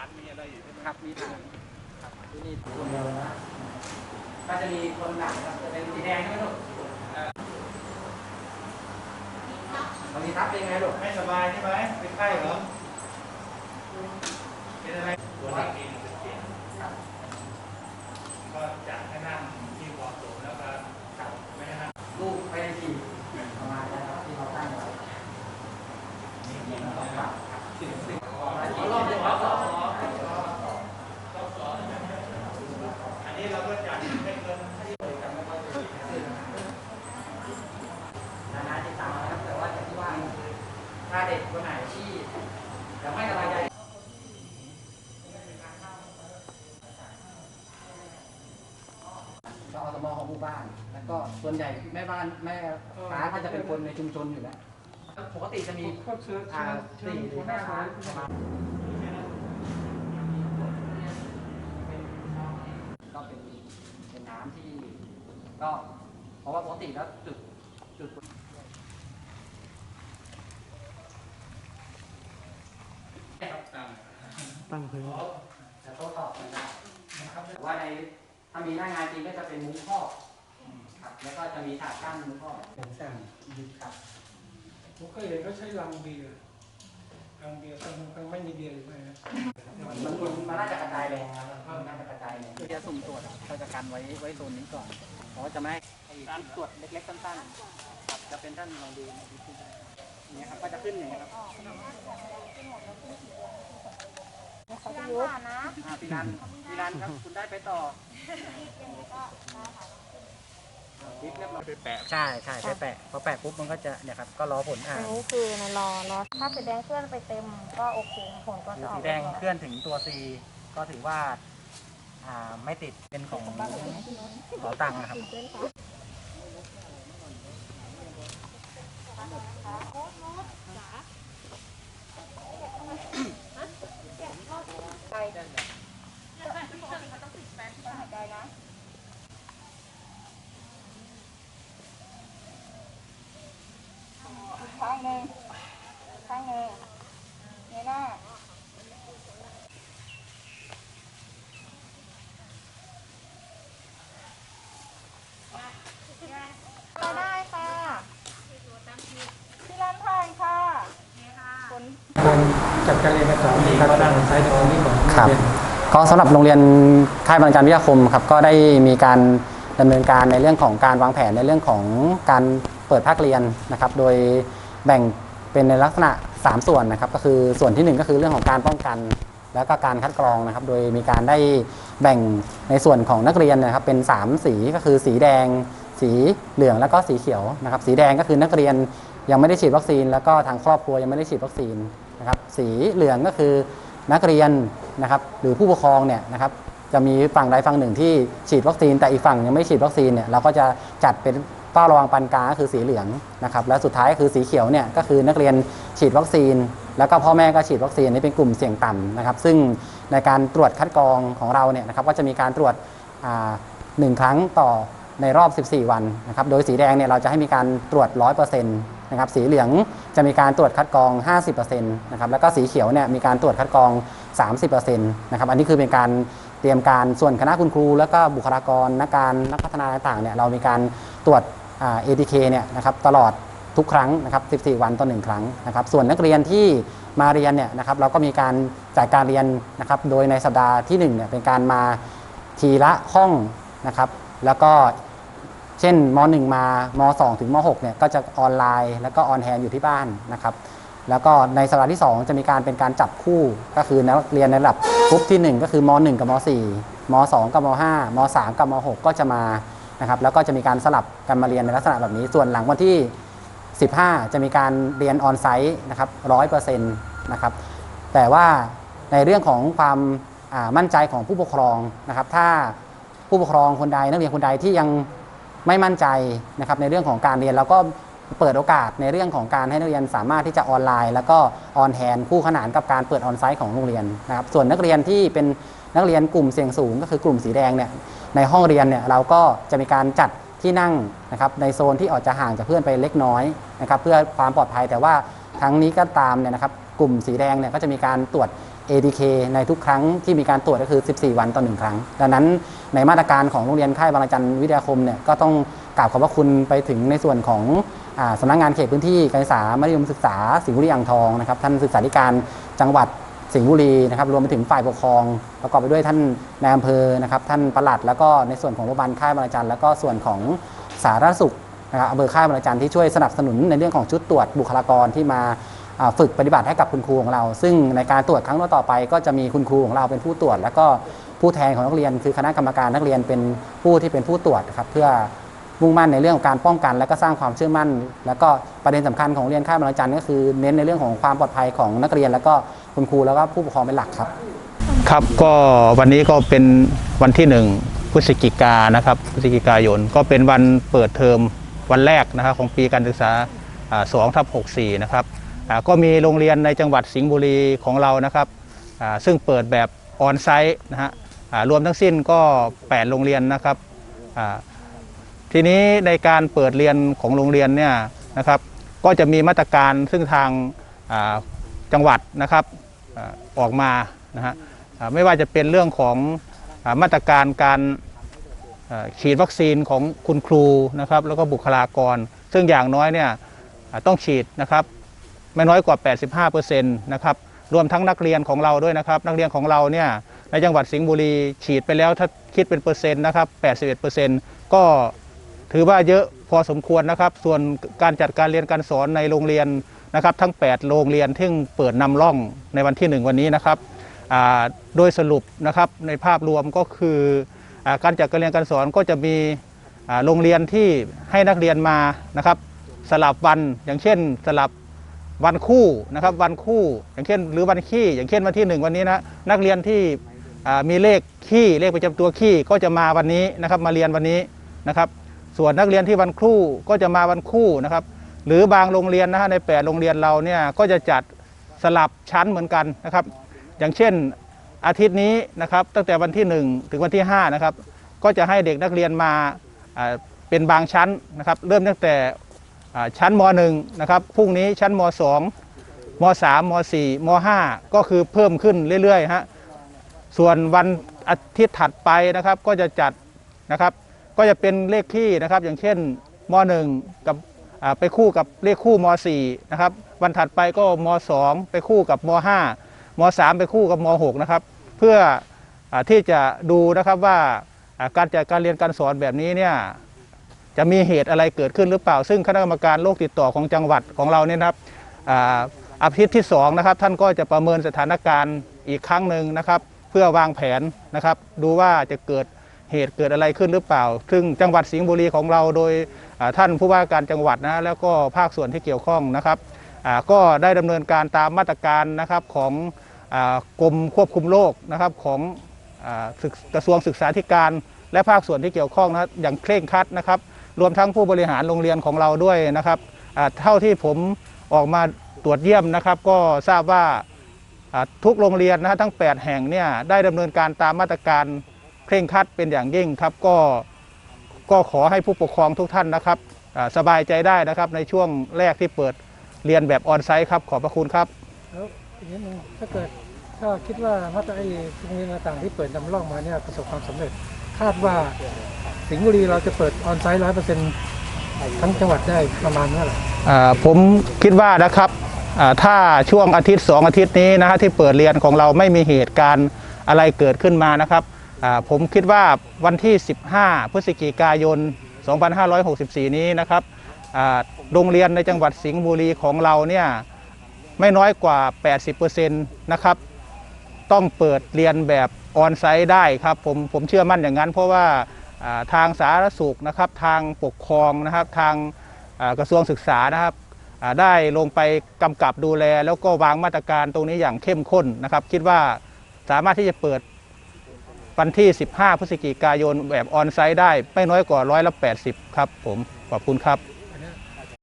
านมีอะไรอยู่ใช่ไหมครับมีฐานครับที่นี่คนเดียวนะก็จะมีคนหลังครับจะเป็นสีแดงใช่ไหมลูกเอ่อตอนนี้ทับเป็นไงลูกไม่สบายใช่ไหมเป็นไข้เหรอเป็นอะไรตัวนักบินเป็นเสียง ครับ ก็จัดให้นั่งที่เหมาะสมแล้วก็ ครับ ไม่ให้นั่ง ลูกไปในทีประมาณนี้ครับที่เราตั้งไว้ นี่ นี่ นี่ เรา นะ ปรับ สิ่งสิ่ง รอบหนึ่งรอบสอง อันนี้เราก็จัดให้เกิน นานาจิตตังนะครับแต่ว่าอย่างที่ว่าถ้าเด็กคนไหนที่ยังไม่สบายใจก็อสมของหมู่บ้าน แล้วก็ส่วน ใหญ่แม่บ้านแม่ค้าก็จะเป็นคนในชุมชนอยู่แล้วปกติจะมีอ่าสี่หรือห้าร้านประมาณก็เป็นเป็นน้ำที่ ก็เพราะว่าปกติแล้วจุดจุดตั้งพื้นจะโต้ตอบกันได้นะครับแต่ว่าในถ้ามีหน้างานจริงก็จะเป็นมุ้งครอบครับ แล้วก็จะมีฉากกั้นมุ้งครอบเป็นแซมครับผมเคยเห็นเขาใช้ลังเบียร์ลังเบียร์ตั้งตั้งไม่มีเบียร์หรือไม่นะมันมันมันน่าจะกระจายแรงครับมันน่าจะกระจายแรงจะสุ่มตรวจเราจะกันไว้ไว้โซนนี้ก่อนเพราะว่าจะไม่ให้การตรวจเล็กๆสั้นๆครับจะเป็นท่านลองดูในที่ขึ้นอย่างเงี้ยครับก็จะขึ้นอย่างเงี้ยครับเขาจะยุบนะอ่าพี่รันพี่รันครับคุณได้ไปต่อ แปะใช่ใช่ไปแปะพอแปะปุ๊บมันก็จะเนี่ยครับก็รอผลอ่าอันนี้คือในรอรอถ้าสีแดงเคลื่อนไปเต็มก็โอเคผลก็จะออกสีแดงเคลื่อนถึงตัว C ก็ถือว่าอ่าไม่ติดเป็นของขอตังค์นะครับไปหายใจนะอีกข้างหนึ่งข้างหนึ่งเงยหน้าไปได้ค่ะที่ร้านทานค่ะผล คน จัดการเรียนการสอนดีก็ด้านซ้ายตรงนี้ของครับก็สำหรับโรงเรียนค่ายบริการวิทยาคมครับก็ได้มีการดำเนินการในเรื่องของการวางแผนในเรื่องของการเปิดภาคเรียนนะครับ โดยแบ่งเป็นในลักษณะ 3 ส่วนนะครับ ก็คือส่วนทีหนึ่1 ก็คือเรื่องของการป้องกัน แล้วก็การคัดกรองนะครับ โดยมีการได้แบ่งในส่วนของนักเรียนนะครับ เป็น 3 สีก็คือสีแดง สีเหลืองแล้วก็สีเขียวนะครับ สีแดงก็คือนักเรียน ยังไม่ได้ฉีดวัคซีน แล้วก็ทางครอบครัวยังไม่ได้ฉีดวัคซีนนะครับสีเหลืองก็คือนักเรียนนะครับหรือผู้ปกครองเนี่ยนะครับจะมีฝั่งใดฝั่งหนึ่งที่ฉีดวัคซีน แต่อีกฝั่งยังไม่ฉีดวัคซีนเนี่ยเราก็จะจัดเป็นเฝ้าระวังปานกลางก็คือสีเหลืองนะครับและสุดท้ายก็คือสีเขียวเนี่ยก็คือนักเรียนฉีดวัคซีน แล้วก็พ่อแม่ก็ฉีดวัคซีนนี่เป็นกลุ่มเสี่ยงต่ำนะครับ ซึ่งในการตรวจคัดกรองของเราเนี่ยนะครับก็จะมีการตรวจหนึ่งครั้งต่อในรอบ 14 วันนะครับโดยสีแดงเนี่ยเราจะให้มีการตรวจ 100%น นะครับสีเหลืองจะมีการตรวจคัดกรอง 50%นะครับแล้วก็สีเขียวเนี่ยมีการตรวจคัดกรอง 30%นะครับอันนี้คือเป็นการเตรียมการส่วนคณะคุณครู แล้วก็บุคลากรนักการนักพัฒนาต่างๆเนี่ยเรามีการตรวจอ่า ATK เนี่ยนะครับตลอดทุกครั้งนะครับ 14 วันต่อหนึ่งครั้งนะครับ ส่วนนักเรียนที่มาเรียนเนี่ยนะครับ เราก็มีการจัดการเรียนนะครับ โดยในสัปดาห์ที่1เนี่ยเป็นการมาทีละห้องนะครับ แล้วก็ เช่นม .1 มาม 2 ถึงม 6 เนี่ยก็จะออนไลน์ แล้วก็ออนแฮนอยู่ที่บ้านนะครับแล้วก็ในสัปดาห์ที่ 2 จะมีการเป็นการจับคู่ ก็คือนักเรียนในระดับกรุ๊ปที่ 1 ก็คือม 1 กับม 4 ม 2 กับม 5 ม 3 กับม 6 ก็จะมานะครับแล้วก็จะมีการสลับกันมาเรียนในลักษณะแบบนี้ ส่วนหลังวันที่ 15 จะมีการเรียนออนไซต์นะครับ100%นต์นะครับแต่ว่าในเรื่องของความมั่นใจของผู้ปกครองนะครับถ้าผู้ปกครองคนใดนักเรียนคนใดที่ยัง ไม่มั่นใจนะครับในเรื่องของการเรียนเราก็เปิดโอกาสในเรื่องของการให้นักเรียนสามารถที่จะออนไลน์ แล้วก็ออนแฮนคู่ขนานกับการเปิดออนไซต์ของโรงเรียนนะครับส่วนนักเรียนที่เป็นนักเรียนกลุ่มเสี่ยงสูง ก็คือกลุ่มสีแดงเนี่ยในห้องเรียนเนี่ยเราก็จะมีการจัดที่นั่งนะครับในโซนที่ออกจะห่างจากเพื่อนไปเล็กน้อยนะครับเพื่อความปลอดภัยแต่ว่าทั้งนี้ก็ตามเนี่ยนะครับกลุ่มสีแดงเนี่ยก็จะมีการตรวจ ADK ในทุกครั้งที่มีการตรวจก็คือ 14 วันต่อหนึ่งครั้ง ดังนั้นในมาตรการของโรงเรียนค่ายบางระจันวิทยาคมเนี่ยก็ต้องกราบขอบพระคุณไปถึงในส่วนของอสำนักงานเขตพื้นที่การศึกษามัธยมศึกษาสิงห์บุรีอ่างทองนะครับท่านศึกษาธิการจังหวัดสิงห์บุรีนะครับรวมไปถึงฝ่ายปกครอง ประกอบไปด้วยท่านนายอำเภอนะครับท่านปลัด แล้วก็ในส่วนของโรงพยาบาลค่ายบางระจันแล้วก็ส่วนของสาธารณสุขนะครับอำเภอค่ายบางระจันที่ช่วยสนับสนุนในเรื่องของชุดตรวจบุคลากรที่มา ฝึกปฏิบัติให้กับคุณครูของเรา ซึ่งในการตรวจครั้งต่อไป ก็จะมีคุณครูของเราเป็นผู้ตรวจ แล้วก็ผู้แทนของนักเรียน คือคณะกรรมการนักเรียนเป็นผู้ที่เป็นผู้ตรวจครับเพื่อมุ่งมั่นในเรื่องของการป้องกัน และก็สร้างความเชื่อมั่น แล้วก็ประเด็นสำคัญของเรียนค่ายบางระจันก็คือเน้นในเรื่องของความปลอดภัยของนักเรียน แล้วก็คุณครูแล้วก็ผู้ปกครองเป็นหลักครับ ครับก็วันนี้ก็เป็นวันที่หนึ่งพฤศจิกานะครับพฤศจิกายนก็เป็นวันเปิดเทอมวันแรกนะครับของปีการศึกษา2ทับ64นะครับ ก็มีโรงเรียนในจังหวัดสิงห์บุรีของเรานะครับซึ่งเปิดแบบออนไซต์นะฮะรวมทั้งสิ้นก็ 8 โรงเรียนนะครับทีนี้ในการเปิดเรียนของโรงเรียนเนี่ยนะครับก็จะมีมาตรการซึ่งทางจังหวัดนะครับออกมานะฮะไม่ว่าจะเป็นเรื่องของมาตรการการฉีดวัคซีนของคุณครูนะครับแล้วก็บุคลากร ซึ่งอย่างน้อยเนี่ยต้องฉีดนะครับ ไม่น้อยกว่า 85%นะครับรวมทั้งนักเรียนของเราด้วยนะครับ นักเรียนของเราเนี่ยในจังหวัดสิงห์บุรีฉีดไปแล้วถ้าคิดเป็นเปอร์เซ็นต์นะครับ 81%ก็ถือว่าเยอะพอสมควรนะครับ ส่วนการจัดการเรียนการสอนในโรงเรียนนะครับ ทั้ง 8 โรงเรียนที่เปิดนำร่องในวันที่ 1 วันนี้นะครับโดยสรุปนะครับในภาพรวมก็คืออการจัดการเรียนการสอนก็จะมีโรงเรียนที่ให้นักเรียนมานะครับ สลับวันอย่างเช่น สลับ วันคู่นะครับวันคู่ อย่างเช่น หรือวันขี้ อย่างเช่นวันที่หนึ่งวันนี้นะนักเรียนที่มีเลขขี้เลขประจำตัวขี้ก็จะมาวันนี้นะครับมาเรียนวันนี้นะครับ ส่วนนักเรียนที่วันคู่ก็จะมาวันคู่นะครับ หรือบางโรงเรียนนะฮะในแปดโรงเรียนเราเนี่ยก็จะจัดสลับชั้นเหมือนกันนะครับ อย่างเช่นอาทิตย์นี้นะครับตั้งแต่วันที่ 1 ถึงวันที่5นะครับก็จะให้เด็กนักเรียนมาเป็นบางชั้นนะครับ เริ่มตั้งแต่ ชั้นม .1 นะครับพรุ่งนี้ชั้นม 2 ม 3 ม 4 ม 5 ก็คือเพิ่มขึ้นเรื่อยๆฮะส่วนวันอาทิตย์ถัดไปนะครับก็จะจัดนะครับก็จะเป็นเลขที่นะครับ อย่างเช่นม 1 กับไปคู่กับเลขคู่ม 4 นะครับวันถัดไปก็ม 2 ไปคู่กับม 5 ม 3 ไปคู่กับม 6 นะครับเพื่ออที่จะดูนะครับว่าอ่าการจัดการเรียนการสอนแบบนี้เนี่ย จะมีเหตุอะไรเกิดขึ้นหรือเปล่า ซึ่งคณะกรรมการโรคติดต่อของจังหวัดของเราเนี่ยนะครับอาทิตย์ที่2นะครับท่านก็จะประเมินสถานการณ์อีกครั้งหนึ่งนะครับ เพื่อวางแผนนะครับ ดูว่าจะเกิดเหตุเกิดอะไรขึ้นหรือเปล่า ซึ่งจังหวัดสิงห์บุรีของเราโดยท่านผู้ว่าการจังหวัดนะแล้วก็ภาคส่วนที่เกี่ยวข้องนะครับก็ได้ดำเนินการตามมาตรการนะครับของอกรมควบคุมโรคนะครับของอกระทรวงศึกษาธิการ และภาคส่วนที่เกี่ยวข้องนะอย่างเคร่งครัดนะครับ รวมทั้งผู้บริหารโรงเรียนของเราด้วยนะครับเท่าที่ผมออกมาตรวจเยี่ยมนะครับ ก็ทราบว่าทุกโรงเรียนนะทั้ง 8 แห่งเนี่ยได้ดำเนินการตามมาตรการเคร่งครัดเป็นอย่างยิ่งครับ ก็ก็ขอให้ผู้ปกครองทุกท่านนะครับสบายใจได้นะครับในช่วงแรกที่เปิดเรียนแบบออนไซต์ครับ ขอบพระคุณครับแล้วอีกนิดนึงถ้าเกิดถ้าคิดว่ามาตรไอ้โรงเรียนต่างๆที่เปิดนำร่องมาเนี่ยประสบความสำเร็จคาดว่า สิงห์บุรีเราจะเปิดออนไซต์ร้อยเปอร์เซ็นต์ทั้งจังหวัดได้ประมาณเมื่อไหร่อ่าผมคิดว่านะครับอ่าถ้าช่วงอาทิตย์ 2 อาทิตย์นี้นะฮะที่เปิดเรียนของเราไม่มีเหตุการณ์อะไรเกิดขึ้นมานะครับอ่าผมคิดว่าวันที่ 15 พฤศจิกายน 2564 นี้นะครับอ่าโรงเรียนในจังหวัดสิงห์บุรีของเราเนี่ยไม่น้อยกว่า 80%นะครับต้องเปิดเรียนแบบออนไซต์ได้ครับผมผมเชื่อมั่นอย่างนั้นเพราะว่า ทางสาธารณสุขนะครับ ทางปกครองนะครับ ทางกระทรวงศึกษานะครับได้ลงไปกำกับดูแล แล้วก็วางมาตรการตรงนี้อย่างเข้มข้นนะครับ คิดว่าสามารถที่จะเปิดวันที่ 15 พฤศจิกายนแบบออนไซต์ได้ไม่น้อยกว่าร้อยละ 80 ครับผมขอบคุณครับ